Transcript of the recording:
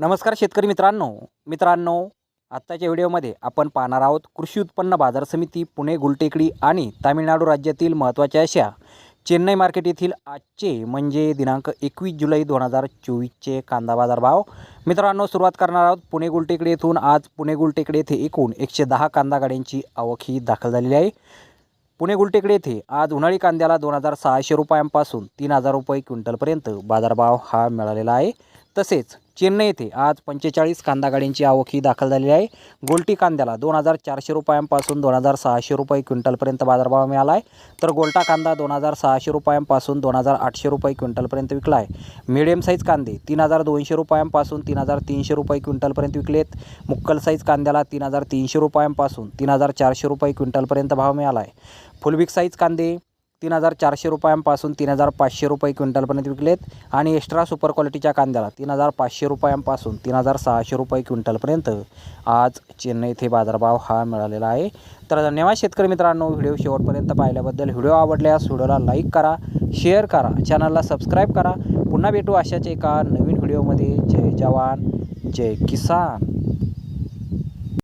नमस्कार शेतकरी मित्रांनो. मित्रांनो आत्ताच्या व्हिडिओमध्ये आपण पाहणार आहोत कृषी उत्पन्न बाजार समिती पुणे गुलटेकडी आणि तामिळनाडू राज्यातील महत्त्वाच्या अशा चेन्नई मार्केट येथील आजचे म्हणजे दिनांक एकवीस जुलै दोन हजार चोवीसचे कांदा बाजार भाव. मित्रांनो सुरुवात करणार आहोत पुणे गुलटेकडी येथून. आज पुणे गुलटेकडी येथे एकूण एकशे दहा कांदा गाड्यांची आवक ही दाखल झालेली आहे. पुणे गुलटेकडे येथे आज उन्हाळी कांद्याला दोन हजार सहाशे रुपयांपासून तीन हजार रुपये क्विंटलपर्यंत बाजारभाव हा मिळालेला आहे. तसेच चेन्नई येथे आज पंचेचाळीस कांदा गाड्यांची आवक ही दाखल झालेली आहे. गोल्टी कांद्याला दोन हजार चारशे रुपयांपासून दोन हजार सहाशे रुपये क्विंटलपर्यंत बाजारभाव मिळाला आहे तर गोल्टा कांदा दोन हजार सहाशे रुपयांपासून दोन हजार आठशे रुपये क्विंटलपर्यंत विकला आहे मिडियम साईज कांदे तीन हजार दोनशे रुपयांपासून तीन हजार तीनशे रुपये क्विंटलपर्यंत विकलेत. मुक्कल साईज कांद्याला तीन हजार तीनशे रुपयांपासून तीन हजार चारशे रुपये क्विंटलपर्यंत भाव मिळाला आहे फुलविक साईज कांदे तीन हजार चारशे रुपयांपासून तीन हजार पाचशे रुपये क्विंटलपर्यंत विकलेत. आणि एक्स्ट्रा सुपर क्वालिटीच्या कांद्याला तीन हजार पाचशे रुपयांपासून तीन हजार सहाशे रुपये क्विंटलपर्यंत आज चेन्नई येथे बाजारभाव हा मिळालेला आहे. तर धन्यवाद शेतकरी मित्रांनो व्हिडिओ शेवटपर्यंत पाहिल्याबद्दल. व्हिडिओ आवडल्यास व्हिडिओला लाईक करा शेअर करा चॅनलला सबस्क्राईब करा. पुन्हा भेटू अशाच एका नवीन व्हिडिओमध्ये. जय जवान जय किसान.